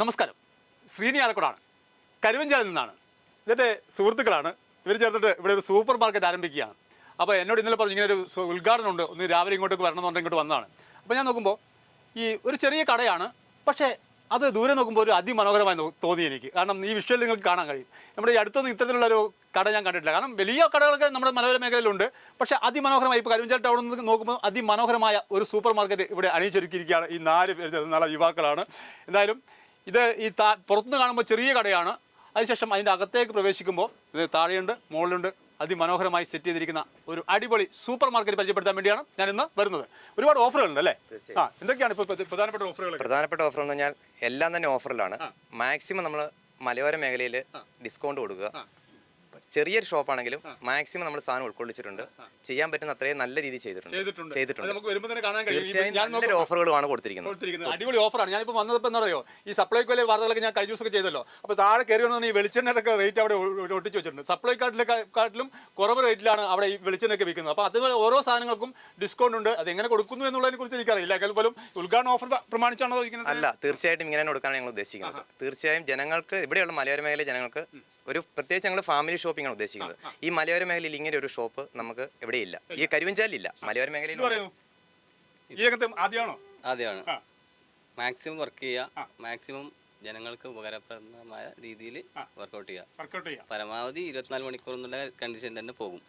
നമസ്കാരം. ശ്രീനി ആലക്കോടാണ് കരുവഞ്ചാലിൽ നിന്നാണ്. ഇതെന്റെ സുഹൃത്തുക്കളാണ്. ഇവർ ചേർന്നിട്ട് ഇവിടെ ഒരു സൂപ്പർ മാർക്കറ്റ് ആരംഭിക്കുകയാണ്. അപ്പോൾ എന്നോട് ഇന്നലെ പറഞ്ഞു ഇങ്ങനെ ഒരു ഉദ്ഘാടനം ഉണ്ട്. ഒന്ന് രാവിലെ ഇങ്ങോട്ടേക്ക് വരണമെന്നുണ്ടെങ്കിൽ ഇങ്ങോട്ട് വന്നതാണ്. അപ്പോൾ ഞാൻ നോക്കുമ്പോൾ ഈ ഒരു ചെറിയ കടയാണ്. പക്ഷേ അത് ദൂരെ നോക്കുമ്പോൾ ഒരു അതിമനോഹരമായി തോന്നി എനിക്ക്. കാരണം ഈ വിഷ്വൽ നിങ്ങൾക്ക് കാണാൻ കഴിയും. നമ്മുടെ ഈ അടുത്തൊന്നും ഇത്തരത്തിലുള്ള ഒരു കട ഞാൻ കണ്ടിട്ടില്ല. കാരണം വലിയ കടകളൊക്കെ നമ്മുടെ മലയോര മേഖലയിലുണ്ട്. പക്ഷേ അതിമനോഹരമായി ഇപ്പോൾ കരുവഞ്ചാൽ ടൗണിൽ നിന്ന് നോക്കുമ്പോൾ അതിമനോഹരമായ ഒരു സൂപ്പർ മാർക്കറ്റ് ഇവിടെ അണിയിച്ചൊരുക്കിയിരിക്കുകയാണ് ഈ നാല് നല്ല യുവാക്കളാണ്. എന്തായാലും ഇത് ഈ താ പുറത്തുനിന്ന് കാണുമ്പോൾ ചെറിയ കടയാണ്. അതിനുശേഷം അതിന്റെ അകത്തേക്ക് പ്രവേശിക്കുമ്പോൾ ഇത് താഴെയുണ്ട് മുകളിലുണ്ട്. അതിമനോഹരമായി സെറ്റ് ചെയ്തിരിക്കുന്ന ഒരു അടിപൊളി സൂപ്പർ മാർക്കറ്റ് പരിചയപ്പെടുത്താൻ വേണ്ടിയാണ് ഞാൻ ഇന്ന് വരുന്നത്. ഒരുപാട് ഓഫറുകളുണ്ട് അല്ലേ? ആ എന്തൊക്കെയാണ് ഇപ്പോൾ പ്രധാനപ്പെട്ട ഓഫറുകൾ പ്രധാനപ്പെട്ട ഓഫർ എന്ന് പറഞ്ഞാൽ എല്ലാം തന്നെ ഓഫറിലാണ് മാക്സിമം നമ്മൾ മലയോര മേഖലയിൽ ഡിസ്കൗണ്ട് കൊടുക്കുക. ചെറിയൊരു ഷോപ്പാണെങ്കിലും മാക്സിമം നമ്മൾ സാധനം ഉൾക്കൊള്ളിച്ചിട്ടുണ്ട്. ചെയ്യാൻ പറ്റുന്ന അത്രയും നല്ല രീതിയിൽ ചെയ്തിട്ടുണ്ട്. ചെയ്തിട്ടുണ്ട്. തീർച്ചയായും ഓഫറുകളുമാണ് കൊടുത്തിരിക്കുന്നത്. അടിപൊളി ഓഫറാണ്. ഞാനിപ്പോൾ വന്നപ്പോൾ എന്താ പറയുക ഈ സപ്ലൈക്കോയിലെ വാർത്തകളൊക്കെ ഞാൻ കഴിഞ്ഞ ദിവസമൊക്കെ ചെയ്തല്ലോ. അപ്പോൾ താഴെ കയറി വന്നു ഈ വെളിച്ചെണ്ണയുടെ റേറ്റ് അവിടെ ഒട്ടിച്ച് വെച്ചിട്ടുണ്ട്. സപ്ലൈ കാട്ടിലും കുറവ് റേറ്റിലാണ് അവിടെ ഈ വെളിച്ചെണ്ണയൊക്കെ വിൽക്കുന്നത്. അപ്പോൾ അതുപോലെ ഓരോ സാധനങ്ങൾക്കും ഡിസ്കൗണ്ട് ഉണ്ട്. അത് എങ്ങനെ കൊടുക്കുന്നു എന്നുള്ളതിനെ കുറിച്ച് എനിക്കറിയില്ല. പോലും ഉദ്ഘാടന ഓഫർ പ്രമാണിച്ചാണോ അല്ല തീർച്ചയായിട്ടും ഇങ്ങനെ കൊടുക്കാനാണ് ഞങ്ങൾ ഉദ്ദേശിക്കുന്നത്. തീർച്ചയായും ജനങ്ങൾക്ക് ഇവിടെയുള്ള മലയോര മേഖല ജനങ്ങൾക്ക് ഒരു പ്രത്യേകിച്ച് ഞങ്ങൾ ഫാമിലി ഷോപ്പിംഗ് ആണ് ഉദ്ദേശിക്കുന്നത്. ഈ മലയോര മേഖലയിൽ ഇങ്ങനെ ഒരു ഷോപ്പ് നമുക്ക് എവിടെയില്ല ഈ കരുവഞ്ചാലില്ല മലയോര മേഖലയിൽ ആദ്യമാണോ? മാക്സിമം വർക്ക് ചെയ്യുക. മാക്സിമം ജനങ്ങൾക്ക് ഉപകാരപ്രദമായ രീതിയിൽ വർക്കൗട്ട് ചെയ്യുക. പരമാവധി ഇരുപത്തിനാല് മണിക്കൂർ എന്നുള്ള കണ്ടീഷൻ തന്നെ പോകും.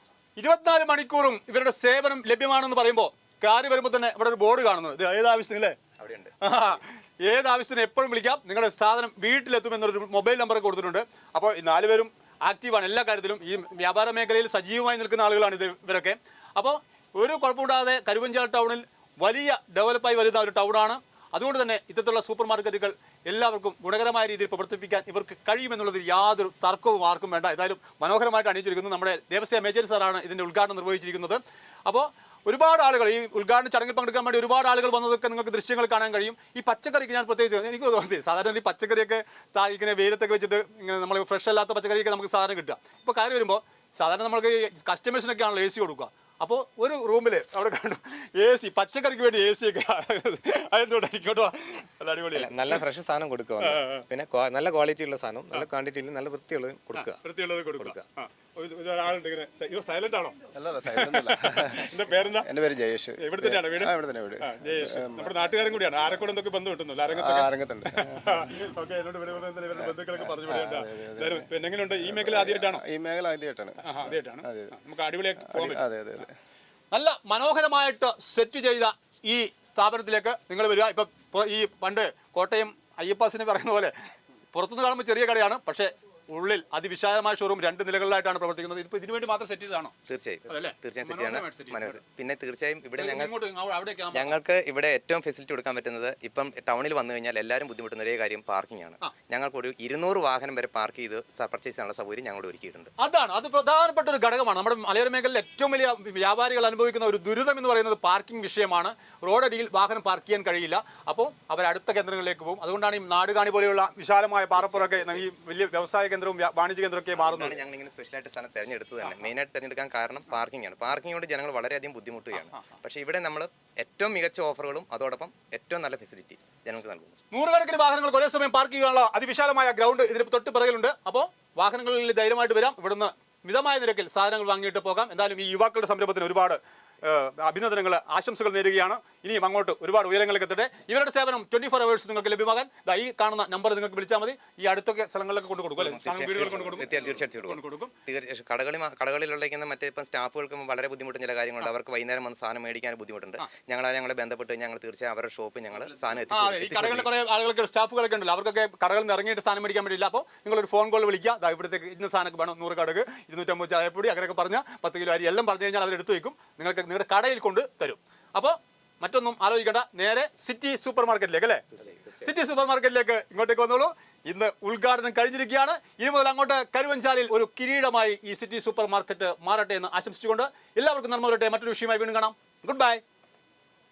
ഇരുപത്തിനാല് മണിക്കൂറും ഇവരുടെ സേവനം ലഭ്യമാണെന്ന് പറയുമ്പോൾ കാര്യം വരുമ്പോൾ തന്നെ ഇവിടെ ഒരു ബോർഡ് കാണുന്നത് ഇത് ഏതാവശ്യത്തിനല്ലേ അവിടെയുണ്ട്. ഏത് ആവശ്യത്തിന് എപ്പോഴും വിളിക്കാം. നിങ്ങളുടെ സാധനം വീട്ടിലെത്തും എന്നൊരു മൊബൈൽ നമ്പർ കൊടുത്തിട്ടുണ്ട്. അപ്പോൾ നാലുപേരും ആക്റ്റീവാണ് എല്ലാ കാര്യത്തിലും. ഈ വ്യാപാര മേഖലയിൽ സജീവമായി നിൽക്കുന്ന ആളുകളാണ് ഇത് ഇവരൊക്കെ. അപ്പോൾ ഒരു കുഴപ്പമില്ലാതെ കരുവഞ്ചാൽ ടൗണിൽ വലിയ ഡെവലപ്പായി വരുന്ന ഒരു ടൗണാണ്. അതുകൊണ്ട് തന്നെ ഇത്തരത്തിലുള്ള സൂപ്പർ മാർക്കറ്റുകൾ എല്ലാവർക്കും ഗുണകരമായ രീതിയിൽ പ്രവർത്തിപ്പിക്കാൻ ഇവർക്ക് കഴിയുമെന്നുള്ളതിൽ യാതൊരു തർക്കവും ആർക്കും വേണ്ട. ഏതായാലും മനോഹരമായിട്ട് അണിയിച്ചിരിക്കുന്നു നമ്മുടെ ദേവസ്യ മേജർ സാറാണ് ഇതിന്റെ ഉദ്ഘാടനം നിർവഹിച്ചിരിക്കുന്നത്. അപ്പോൾ ഒരുപാട് ആളുകൾ ഈ ഉദ്ഘാടന ചടങ്ങിൽ പങ്കെടുക്കാൻ വേണ്ടി ഒരുപാട് ആളുകൾ വന്നതൊക്കെ നിങ്ങൾക്ക് ദൃശ്യങ്ങൾ കാണാൻ കഴിയും. ഈ പച്ചക്കറിക്ക് ഞാൻ പ്രത്യേകിച്ച് എനിക്ക് തോന്നി സാധാരണ ഈ പച്ചക്കറിയൊക്കെ ഇങ്ങനെ വെയിലത്തൊക്കെ വെച്ചിട്ട് ഇങ്ങനെ നമ്മൾ ഫ്രഷ് അല്ലാത്ത പച്ചക്കറിയൊക്കെ നമുക്ക് സാധാരണ കിട്ടുക. ഇപ്പോൾ കാര്യം വരുമ്പോൾ സാധാരണ നമ്മൾക്ക് കസ്റ്റമേഴ്സിനൊക്കെ ആണല്ലോ എ സി കൊടുക്കുക. അപ്പോൾ ഒരു റൂമിൽ അവിടെ കണ്ടു എ സി പച്ചക്കറിക്ക് വേണ്ടി എ സി ഒക്കെ അതെന്തുകൊണ്ടായിരിക്കും കേട്ടോ നല്ല അടിപൊളിയല്ല? നല്ല ഫ്രഷ് സാധനം കൊടുക്കുക പിന്നെ നല്ല ക്വാളിറ്റി ഉള്ള സാധനം നല്ല ക്വാണ്ടിറ്റിയിൽ നല്ല വൃത്തിയുള്ളത് കൊടുക്കുക. വൃത്തിയുള്ളത് കൊടുക്കുക. സൈലന്റ് ആണോ? അല്ല സൈലന്റ് എന്താ പേരെന്താ? എന്റെ പേര് ജയേഷ്. ഇവിടെ തന്നെയാണ് വീട്? ആ, ഇവിടെ തന്നെ വീട് ജയേഷ്. നമ്മുടെ നാട്ടുകാരൻ കൂടിയാണ്. ആരെക്കൂടെ എന്തൊക്കെ ബന്ധം കിട്ടുന്നു അരങ്ങത്തുണ്ട്. ഓക്കെ എന്നോട് ഇവിടെ വന്ന് ഇവരുടെ ബന്ധുക്കളൊക്കെ പറഞ്ഞു വിടേണ്ട എന്തായാലും പിന്നെ എങ്ങനെയുണ്ട്? ഈ മേഖല ആദ്യമായിട്ടാണോ? ഈ മേഖല ആദ്യമായിട്ടാണ്. ആദ്യമായിട്ടാണ്. നമുക്ക് അടിപൊളിയാക്കി പോകാൻ പറ്റും. അതെ അതെ അതെ. നല്ല മനോഹരമായിട്ട് സെറ്റ് ചെയ്ത ഈ സ്ഥാപനത്തിലേക്ക് നിങ്ങൾ വരിക. ഇപ്പം ഈ പണ്ട് കോട്ടയം അയ്യപ്പാസിനെ പറയുന്ന പോലെ പുറത്തുനിന്ന് കാണുമ്പോൾ ചെറിയ കടയാണ്. പക്ഷേ ഉള്ളിൽ അതിവിശാലമായ ഷോറൂം രണ്ട് നിലകളിലായിട്ടാണ് പ്രവർത്തിക്കുന്നത്. ഇപ്പൊ ഇതിനു വേണ്ടി മാത്രം സെറ്റ് ചെയ്താണോ തീർച്ചയായും? തീർച്ചയായും സെറ്റ് ചെയ്യണം മനോഹരമായിട്ട് set മനോഹരം പിന്നെ തീർച്ചയായും ഇവിടെ ഞങ്ങൾ ഞങ്ങൾക്ക് ഇവിടെ ഏറ്റവും ഫെസിലിറ്റി കൊടുക്കാൻ പറ്റുന്നത് ഇപ്പം ടൗണിൽ വന്നു കഴിഞ്ഞാൽ എല്ലാവരും ബുദ്ധിമുട്ടുന്ന ഒരേ കാര്യം പാർക്കിംഗ് ആണ്. ഞങ്ങൾക്ക് ഒരു ഇരുന്നൂറ് വാഹനം വരെ പാർക്ക് ചെയ്ത് പർച്ചേസ് ചെയ്യാനുള്ള സൗകര്യം ഞങ്ങൾ ഒരുക്കിയിട്ടുണ്ട്. അതാണ്. അത് പ്രധാനപ്പെട്ട ഒരു ഘടകമാണ്. നമ്മുടെ മലയോര മേഖലയിൽ ഏറ്റവും വലിയ വ്യാപാരികൾ അനുഭവിക്കുന്ന ഒരു ദുരിതം എന്ന് പറയുന്നത് പാർക്കിംഗ് വിഷയമാണ്. റോഡരിയിൽ വാഹനം പാർക്ക് ചെയ്യാൻ കഴിയില്ല. അപ്പോൾ അവർ അടുത്ത കേന്ദ്രങ്ങളിലേക്ക് പോകും. അതുകൊണ്ടാണ് ഈ നാടുകാണി പോലെയുള്ള വിശാലമായ പാറപ്പുറമൊക്കെ ഈ വലിയ വ്യവസായ കേന്ദ്രവും വാണിജ്യ വാണിജ്യ ഒക്കെ മാറുന്നത് ഞങ്ങൾ ഇങ്ങനെ സ്പെഷ്യലായിട്ട് സ്ഥലം തിരഞ്ഞെടുത്തത് തന്നെ. മെയിനായിട്ട് തിരഞ്ഞെടുക്കാൻ കാരണം പാർക്കിംഗ് ആണ്. പാർക്കിംഗ് കൊണ്ട് ജനങ്ങൾ വളരെയധികം ബുദ്ധിമുട്ടുകയാണ്. പക്ഷേ ഇവിടെ നമ്മൾ ഏറ്റവും മികച്ച ഓഫറുകളും അതോടൊപ്പം ഏറ്റവും നല്ല ഫെസിലിറ്റി ജനങ്ങൾക്ക് നൽകുന്നു. നൂറുകണക്കിന് വാഹനങ്ങൾ ഒരേ സമയം പാർക്ക് ചെയ്യാനുള്ള അതിവിശാലമായ ഗ്രൗണ്ട് ഇതിന് തൊട്ട് പിറകിലുണ്ട്. അപ്പോൾ വാഹനങ്ങളിൽ ധൈര്യമായിട്ട് വരാം. ഇവിടുന്ന് മിതമായ നിരക്കിൽ സാധനങ്ങൾ വാങ്ങിയിട്ട് പോകാം. എന്തായാലും ഈ യുവാക്കളുടെ സംരംഭത്തിന് ഒരുപാട് അഭിനന്ദനങ്ങൾ ആശംസകൾ നേരുകയാണ്. ഇനിയും അങ്ങോട്ട് ഒരുപാട് ഉയരങ്ങളിലേക്ക് എത്തട്ടെ. ഇവരുടെ സേവനം ട്വന്റി ഫോർ അവേഴ്സ് നിങ്ങൾക്ക് ലഭ്യമാകാൻ. ദാ ഈ കാണുന്ന നമ്പർ നിങ്ങൾക്ക് വിളിച്ചാൽ മതി. ഈ അടുത്തൊക്കെ സ്ഥലങ്ങളിലൊക്കെ കൊണ്ടു കൊടുക്കും സാധനം തീർച്ചയായിട്ടും തീർച്ചയായും കടകളിൽ കടകളിലുള്ളിരിക്കുന്ന മറ്റേ ഇപ്പം സ്റ്റാഫുകൾക്ക് വളരെ ബുദ്ധിമുട്ടും ചില കാര്യങ്ങളുണ്ട്. അവർക്ക് വൈകുന്നേരം വന്ന് സാധനം മേടിക്കാൻ ബുദ്ധിമുട്ടുണ്ട്. ഞങ്ങൾ ഞങ്ങളെ ബന്ധപ്പെട്ട് ഞങ്ങൾ തീർച്ചയായും അവരുടെ ഷോപ്പ് ഞങ്ങൾ സാധനം ഈ കടകളിൽ കുറെ ആളുകൾക്ക് സ്റ്റാഫുകളൊക്കെ ഉണ്ടല്ലോ. അവർക്കൊക്കെ കടകളിൽ നിന്ന് ഇറങ്ങിയിട്ട് സാധനം മേടിക്കാൻ പറ്റില്ല. അപ്പോൾ നിങ്ങൾ ഒരു ഫോൺ കോൾ വിളിക്കുക ഇവിടുത്തേക്ക് ഇന്ന സാധനമൊക്കെ വേണം? നൂറ് കടക്ക് ഇരുന്നൂറ്റമ്പത് ചായപ്പൊടി അങ്ങനെയൊക്കെ പറഞ്ഞാൽ പത്ത് കിലോ അരി എല്ലാം പറഞ്ഞു കഴിഞ്ഞാൽ അവരെടുത്ത് വയ്ക്കും. നിങ്ങൾക്ക് നിങ്ങളുടെ കടയിൽ കൊണ്ട് തരും. അപ്പോൾ മറ്റൊന്നും ആലോചിക്കേണ്ട. നേരെ സിറ്റി സൂപ്പർ മാർക്കറ്റിലേക്ക് അല്ലേ? സിറ്റി സൂപ്പർ മാർക്കറ്റിലേക്ക് ഇങ്ങോട്ടേക്ക് വന്നോളൂ. ഇന്ന് ഉദ്ഘാടനം കഴിഞ്ഞിരിക്കുകയാണ്. ഇനി മുതൽ അങ്ങോട്ട് കരുവഞ്ചാലിൽ ഒരു കിരീടമായി ഈ സിറ്റി സൂപ്പർ മാർക്കറ്റ് മാറട്ടെ എന്ന് ആശംസിച്ചുകൊണ്ട് എല്ലാവർക്കും നന്മ വരട്ടെ. മറ്റൊരു വിഷയമായി വീണ്ടും കാണാം. Good bye